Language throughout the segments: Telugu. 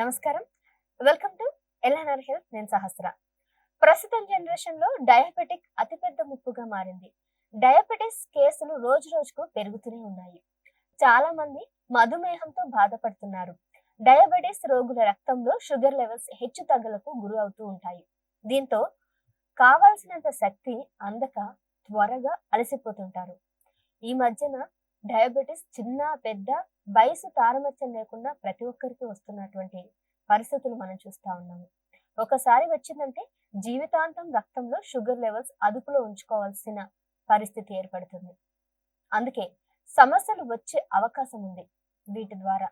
నమస్కారం. Welcome to LNR health. నేను సహస్ర. ప్రస్తుతం జనరేషన్లో డయాబెటిక్ అతిపెద్ద ముప్పుగా మారింది. డయాబెటిస్ కేసులు రోజు రోజుకు పెరుగుతూనే ఉన్నాయి. చాలా మంది మధుమేహంతో బాధపడుతున్నారు. డయాబెటిస్ రోగుల రక్తంలో షుగర్ లెవెల్స్ హెచ్చు తగ్గులకు గురి అవుతూ ఉంటాయి. దీంతో కావాల్సినంత శక్తి అందక త్వరగా అలసిపోతుంటారు. ఈ మధ్యన డయాబెటిస్ చిన్న పెద్ద వయసు తారమత్యం లేకుండా ప్రతి ఒక్కరికి వస్తున్నటువంటి పరిస్థితులు మనం చూస్తా ఉన్నాము. ఒకసారి వచ్చిందంటే జీవితాంతం రక్తంలో షుగర్ లెవెల్స్ అదుపులో ఉంచుకోవాల్సిన పరిస్థితి ఏర్పడుతుంది. అందుకే సమస్యలు వచ్చే అవకాశం ఉంది వీటి ద్వారా.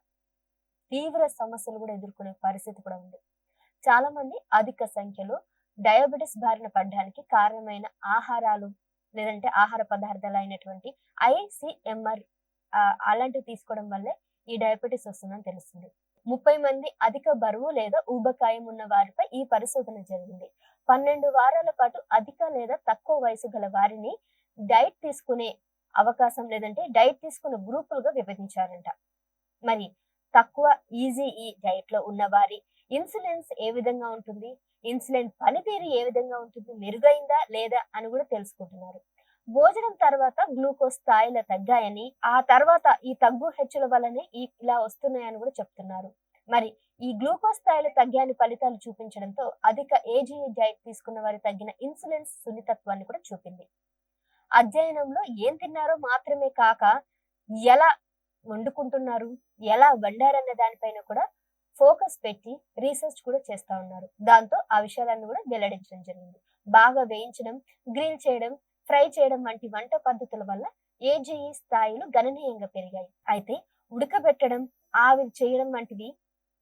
తీవ్ర సమస్యలు కూడా ఎదుర్కొనే పరిస్థితి కూడా ఉంది. చాలా మంది అధిక సంఖ్యలో డయాబెటిస్ బారిన పడడానికి కారణమైన ఆహారాలు లేదంటే ఆహార పదార్థాలు అయినటువంటి ఐసిఎంఆర్ అలాంటివి తీసుకోవడం వల్లే ఈ డయాబెటీస్ వస్తుందని తెలుస్తుంది. ముప్పై మంది అధిక బరువు లేదా ఊబకాయం ఉన్న వారిపై ఈ పరిశోధన జరిగింది. పన్నెండు వారాల పాటు అధిక లేదా తక్కువ వయసు గల వారిని డైట్ తీసుకునే అవకాశం లేదంటే డైట్ తీసుకునే గ్రూపులుగా విభజించారంట. మరి తక్కువ ఈజీ ఈ డైట్లో ఉన్న వారి ఇన్సులిన్స్ ఏ విధంగా ఉంటుంది? ఇన్సులిన్ పనితీరు ఏ విధంగా ఉంటుంది? మెరుగైందా లేదా అని కూడా తెలుసుకుంటున్నారు. భోజనం తర్వాత గ్లూకోజ్ స్థాయిలు తగ్గాయని ఆ తర్వాత ఈ తగ్గు హెచ్చుల వల్లనే ఇలా వస్తున్నాయని కూడా చెప్తున్నారు. మరి ఈ గ్లూకోజ్ స్థాయిలు తగ్గాని ఫలితాలు చూపించడంతో అధిక ఏజీ డైట్ తీసుకున్న వారి తగ్గిన ఇన్సులిన్ సున్నితత్వాన్ని కూడా చూపింది. అధ్యయనంలో ఏం తిన్నారో మాత్రమే కాక ఎలా వండుకుంటున్నారు? ఎలా వండారన్న దానిపైన కూడా ఫోకస్ పెట్టి రీసెర్చ్ కూడా చేస్తా ఉన్నారు. దాంతో ఆ విషయాలన్నీ కూడా వెల్లడించడం జరిగింది. బాగా వేయించడం గ్రిల్ చేయడం ఫ్రై చేయడం వంటి వంట పద్ధతుల వల్ల ఏజీఈ స్థాయిలు గణనీయంగా పెరిగాయి. అయితే ఉడకబెట్టడం ఆవిరి చేయడం వంటివి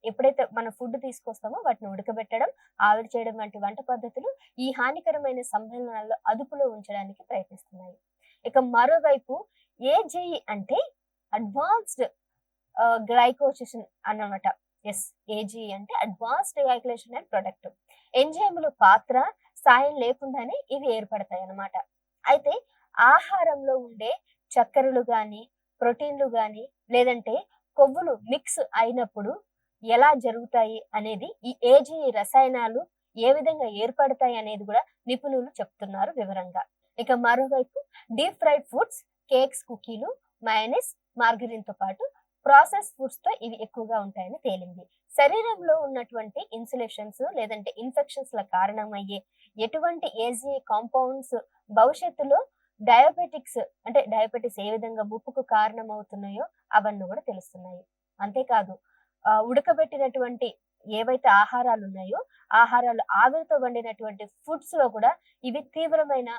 ఎప్పుడైతే మన ఫుడ్ తీసుకొస్తామో వాటిని ఉడకబెట్టడం ఆవిరి చేయడం వంటి వంట పద్ధతులు ఈ హానికరమైన సమ్మేళనాల్లో అదుపులో ఉంచడానికి ప్రయత్నిస్తున్నాయి. ఇక మరోవైపు ఏజీఈ అంటే అడ్వాన్స్డ్ గ్లైకోసిషన్ uh, అన్నమాట. ఎస్ ఏజీ అంటే అడ్వాన్స్డ్ యాక్యులేషన్ అండ్ ప్రొడక్ట్ ఎంజైములు పాత్ర సాయం లేకుండానే ఇవి ఏర్పడతాయి అన్నమాట. అయితే ఆహారంలో ఉండే చక్కెరలు కానీ ప్రోటీన్లు కానీ లేదంటే కొవ్వులు మిక్స్ అయినప్పుడు ఎలా జరుగుతాయి అనేది ఈ ఏజీ రసాయనాలు ఏ విధంగా ఏర్పడతాయి అనేది కూడా నిపుణులు చెప్తున్నారు వివరంగా. ఇక మరోవైపు డీప్ ఫ్రైడ్ ఫుడ్స్ కేక్స్ కుకీలు మయనీస్ మార్గరిన్తో పాటు ప్రాసెస్ ఫుడ్స్తో ఇవి ఎక్కువగా ఉంటాయని తేలింది. శరీరంలో ఉన్నటువంటి ఇన్సులేషన్స్ లేదంటే ఇన్ఫెక్షన్స్ ల కారణమయ్యే ఎటువంటి ఏజీ కాంపౌండ్స్ భవిష్యత్తులో డయాబెటిక్స్ అంటే డయాబెటిస్ ఏ విధంగా ముప్పుకు కారణమవుతున్నాయో అవన్నీ కూడా తెలుస్తున్నాయి. అంతేకాదు ఉడకబెట్టినటువంటి ఏవైతే ఆహారాలు ఉన్నాయో ఆహారాలు ఆవిరితో వండినటువంటి ఫుడ్స్లో కూడా ఇవి తీవ్రమైన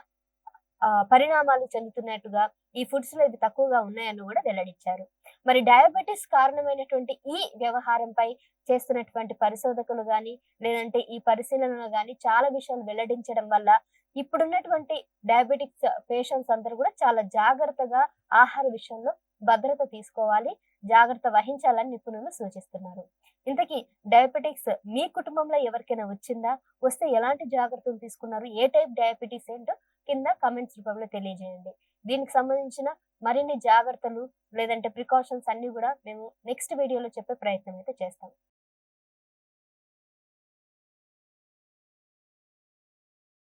పరిణామాలు చెందుతున్నట్టుగా ఈ ఫుడ్స్లో ఇవి తక్కువగా ఉన్నాయని కూడా వెల్లడించారు. మరి డయాబెటీస్ కారణమైనటువంటి ఈ వ్యవహారంపై చేస్తున్నటువంటి పరిశోధకులు గాని లేదంటే ఈ పరిశీలనలు గాని చాలా విషయాలు వెల్లడించడం వల్ల ఇప్పుడున్నటువంటి డయాబెటిక్స్ పేషెంట్స్ అందరూ కూడా చాలా జాగ్రత్తగా ఆహార విషయంలో భద్రత తీసుకోవాలి జాగ్రత్త వహించాలని నిపుణులు సూచిస్తున్నారు. ఇంతకీ డయాబెటిక్స్ మీ కుటుంబంలో ఎవరికైనా వచ్చిందా? వస్తే ఎలాంటి జాగ్రత్తలు తీసుకున్నారు? ఏ టైప్ డయాబెటీస్ ఏంటో కింద కమెంట్స్ రూపంలో తెలియజేయండి. దీనికి సంబంధించిన మరిన్ని జాగ్రత్తలు లేదంటే ప్రికాషన్స్ అన్ని కూడా మేము నెక్స్ట్ వీడియోలో చెప్పే ప్రయత్నం అయితే చేస్తాం.